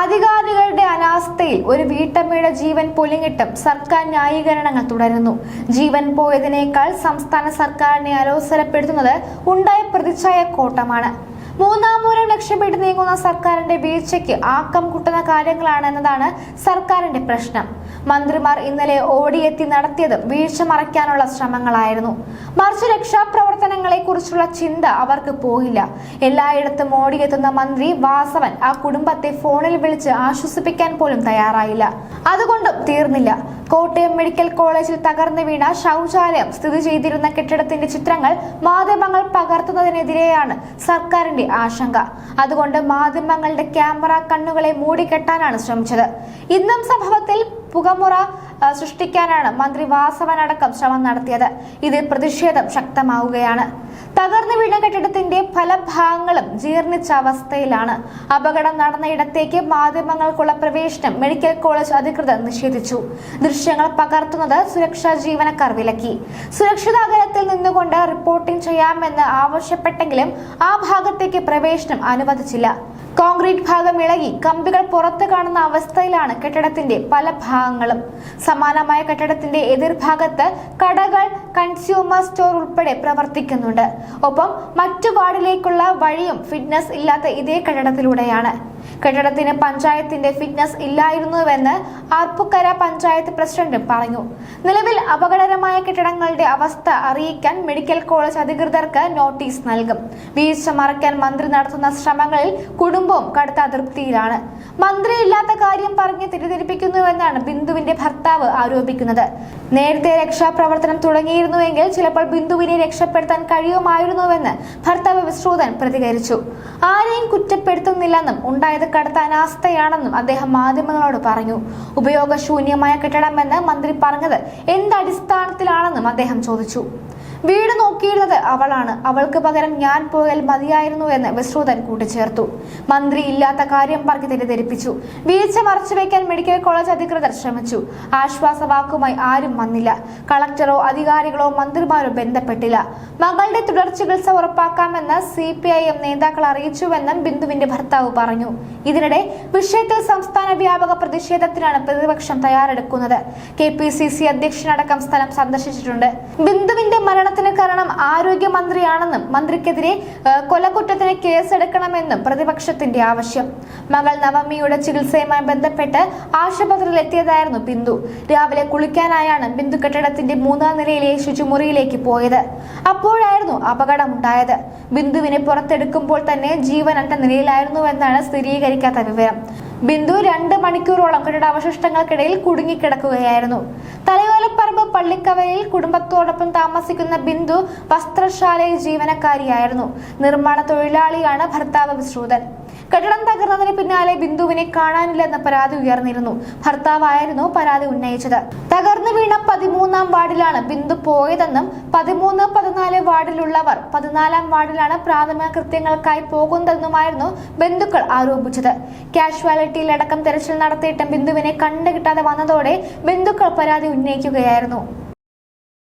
അധികാരികളുടെ അനാസ്ഥയിൽ ഒരു വീട്ടമ്മയുടെ ജീവൻ പൊലിങ്ങിട്ടും സർക്കാർ ന്യായീകരണങ്ങൾ തുടരുന്നു. ജീവൻ പോയതിനേക്കാൾ സംസ്ഥാന സർക്കാരിനെ അലോസരപ്പെടുത്തുന്നത് ഉണ്ടായ പ്രതിച്ഛായ കോട്ടമാണ്. മൂന്നാം മൂലം ലക്ഷ്യമിട്ട് നീങ്ങുന്ന സർക്കാരിന്റെ വീഴ്ചയ്ക്ക് ആക്കം കൂട്ടുന്ന കാര്യങ്ങളാണ് എന്നതാണ് സർക്കാരിന്റെ പ്രശ്നം. മന്ത്രിമാർ ഇന്നലെ ഓടിയെത്തി നടത്തിയത് വീഴ്ച മറയ്ക്കാനുള്ള ശ്രമങ്ങളായിരുന്നു. മറിച്ച് രക്ഷാപ്രവർത്തനങ്ങളെ കുറിച്ചുള്ള ചിന്ത അവർക്ക് പോയില്ല. എല്ലായിടത്തും ഓടിയെത്തുന്ന മന്ത്രി വാസവൻ ആ കുടുംബത്തെ ഫോണിൽ വിളിച്ച് ആശ്വസിപ്പിക്കാൻ പോലും തയ്യാറായില്ല. അതുകൊണ്ടും തീർന്നില്ല. കോട്ടയം മെഡിക്കൽ കോളേജിൽ തകർന്നു വീണ ശൗചാലയം സ്ഥിതി ചെയ്തിരുന്ന കെട്ടിടത്തിന്റെ ചിത്രങ്ങൾ മാധ്യമങ്ങൾ പകർത്തുന്നതിനെതിരെയാണ് സർക്കാരിന്റെ ആശങ്ക. അതുകൊണ്ട് മാധ്യമങ്ങളുടെ ക്യാമറ കണ്ണുകളെ മൂടിക്കെട്ടാനാണ് ശ്രമിച്ചത്. ഇന്നും സംഭവത്തിൽ പുകമുറ സൃഷ്ടിക്കാനാണ് മന്ത്രി വാസവനടക്കം ശ്രമം നടത്തിയത്. ഇതിൽ പ്രതിഷേധം ശക്തമാവുകയാണ്. തകർന്നു വീണ കെട്ടിടത്തിന്റെ പല ഭാഗങ്ങളും ജീർണിച്ച അവസ്ഥയിലാണ്. അപകടം നടന്ന ഇടത്തേക്ക് മാധ്യമങ്ങൾക്കുള്ള പ്രവേശനം മെഡിക്കൽ കോളേജ് അധികൃതർ നിഷേധിച്ചു. ദൃശ്യങ്ങൾ പകർത്തുന്നത് സുരക്ഷാ ജീവനക്കാർ വിലക്കി. സുരക്ഷിത അകലത്തിൽ നിന്നുകൊണ്ട് റിപ്പോർട്ടിംഗ് ചെയ്യാമെന്ന് ആവശ്യപ്പെട്ടെങ്കിലും ആ ഭാഗത്തേക്ക് പ്രവേശനം അനുവദിച്ചില്ല. കോൺക്രീറ്റ് ഭാഗം ഇളകി കമ്പികൾ പുറത്തു കാണുന്ന അവസ്ഥയിലാണ് കെട്ടിടത്തിന്റെ പല ഭാഗങ്ങളും. സമാനമായ കെട്ടിടത്തിന്റെ എതിർഭാഗത്ത് കടകൾ കൺസ്യൂമർ സ്റ്റോർ ഉൾപ്പെടെ പ്രവർത്തിക്കുന്നുണ്ട്. ഒപ്പം മറ്റു വാർഡിലേക്കുള്ള വഴിയും ഫിറ്റ്നസ് ഇല്ലാത്ത ഇതേ കെട്ടിടത്തിലൂടെയാണ്. കെട്ടിടത്തിന് പഞ്ചായത്തിന്റെ ഫിറ്റ്നസ് ഇല്ലായിരുന്നുവെന്ന് ആർപ്പുക്കര പഞ്ചായത്ത് പ്രസിഡന്റ് പറഞ്ഞു. നിലവിൽ അപകടകരമായ കെട്ടിടങ്ങളുടെ അവസ്ഥ അറിയിക്കാൻ മെഡിക്കൽ കോളേജ് അധികൃതർക്ക് നോട്ടീസ് നൽകും. വീഴ്ച മറയ്ക്കാൻ മന്ത്രി നടത്തുന്ന ശ്രമങ്ങളിൽ കുടുംബവും കടുത്ത അതൃപ്തിയിലാണ്. മന്ത്രി ഇല്ലാത്ത കാര്യം പറഞ്ഞ് തെറ്റിദ്ധരിപ്പിക്കുന്നുവെന്നാണ് ബിന്ദുവിന്റെ ഭർത്താവ് ആരോപിക്കുന്നത്. നേരത്തെ രക്ഷാപ്രവർത്തനം തുടങ്ങിയിരുന്നുവെങ്കിൽ ചിലപ്പോൾ ബിന്ദുവിനെ രക്ഷപ്പെടുത്താൻ കഴിയുമായിരുന്നുവെന്ന് ഭർത്താവ് വിശ്രൂതൻ പ്രതികരിച്ചു. ആരെയും കുറ്റപ്പെടുത്തുന്നില്ലെന്നും ഉണ്ടായത് കടുത്ത അനാസ്ഥയാണെന്നും അദ്ദേഹം മാധ്യമങ്ങളോട് പറഞ്ഞു. ഉപയോഗശൂന്യമായ കെട്ടിടമെന്ന് മന്ത്രി പറഞ്ഞത് എന്തടിസ്ഥാനത്തിലാണെന്നും അദ്ദേഹം ചോദിച്ചു. വീട് നോക്കിയിരുന്നത് അവളാണ്. അവൾക്ക് പകരം ഞാൻ പോയാൽ മതിയായിരുന്നു എന്ന് വിശ്രുതൻ കൂട്ടിച്ചേർത്തു. മന്ത്രി ഇല്ലാത്ത കാര്യം പറഞ്ഞ് തെറ്റിദ്ധരിപ്പിച്ചു. വീഴ്ച മറച്ചുവെക്കാൻ മെഡിക്കൽ കോളേജ് അധികൃതർ ശ്രമിച്ചു. ആശ്വാസവാക്കുമായി ആരും വന്നില്ല. കളക്ടറോ അധികാരികളോ മന്ത്രിമാരോ ബന്ധപ്പെട്ടില്ല. മകളുടെ തുടർ ചികിത്സ ഉറപ്പാക്കാമെന്ന് സി പി ഐ എം നേതാക്കൾ അറിയിച്ചുവെന്നും ബിന്ദുവിന്റെ ഭർത്താവ് പറഞ്ഞു. ഇതിനിടെ വിഷയത്തിൽ സംസ്ഥാന വ്യാപക പ്രതിഷേധത്തിനാണ് പ്രതിപക്ഷം തയ്യാറെടുക്കുന്നത്. കെ പി സി സി അധ്യക്ഷനടക്കം സ്ഥലം സന്ദർശിച്ചിട്ടുണ്ട്. ബിന്ദുവിന്റെ മരണത്തിന് കാരണം ആരോഗ്യമന്ത്രിയാണെന്നും മന്ത്രിക്കെതിരെ കൊലക്കുറ്റത്തിന് കേസെടുക്കണമെന്നും പ്രതിപക്ഷത്തിന്റെ ആവശ്യം. മകൾ നവമിയുടെ ചികിത്സയുമായി ബന്ധപ്പെട്ട് ആശുപത്രിയിൽ എത്തിയതായിരുന്നു ബിന്ദു. രാവിലെ കുളിക്കാനായാണ് ബിന്ദു കെട്ടിടത്തിന്റെ മൂന്നാം നിലയിലെ ശുചിമുറിയിലേക്ക് പോയത്. അപ്പോഴായിരുന്നു അപകടമുണ്ടായത്. ബിന്ദുവിനെ പുറത്തെടുക്കുമ്പോൾ തന്നെ ജീവനറ്റ നിലയിലായിരുന്നുവെന്നാണ് സ്ഥിരീകരിക്കാത്ത വിവരം. ബിന്ദു രണ്ട് മണിക്കൂറോളം കെട്ടിടാവശിഷ്ടങ്ങൾക്കിടയിൽ കുടുങ്ങിക്കിടക്കുകയായിരുന്നു. തലയോലപ്പറമ്പ് പള്ളിക്കവലയിൽ കുടുംബത്തോടൊപ്പം താമസിക്കുന്ന ബിന്ദു വസ്ത്രശാലയിൽ ജീവനക്കാരിയായിരുന്നു. നിർമ്മാണ തൊഴിലാളിയാണ് ഭർത്താവ് വിശ്രുതൻ കെട്ടിടം തകർന്നതിന് പിന്നാലെ ബിന്ദുവിനെ കാണാനില്ലെന്ന പരാതി ഉയർന്നിരുന്നു. ഭർത്താവായിരുന്നു പരാതി ഉന്നയിച്ചത്. തകർന്നു വീണ പതിമൂന്നാം വാർഡിലാണ് ബിന്ദു പോയതെന്നും പതിമൂന്ന് പതിനാല് വാർഡിലുള്ളവർ പതിനാലാം വാർഡിലാണ് പ്രാഥമിക കൃത്യങ്ങൾക്കായി പോകുന്നതെന്നുമായിരുന്നു ബന്ധുക്കൾ ആരോപിച്ചത്. കാഷ്വാലിറ്റിയിലടക്കം തെരച്ചിൽ നടത്തിയിട്ടും ബിന്ദുവിനെ കണ്ടുകിട്ടാതെ വന്നതോടെ ബന്ധുക്കൾ പരാതി ഉന്നയിക്കുകയായിരുന്നു.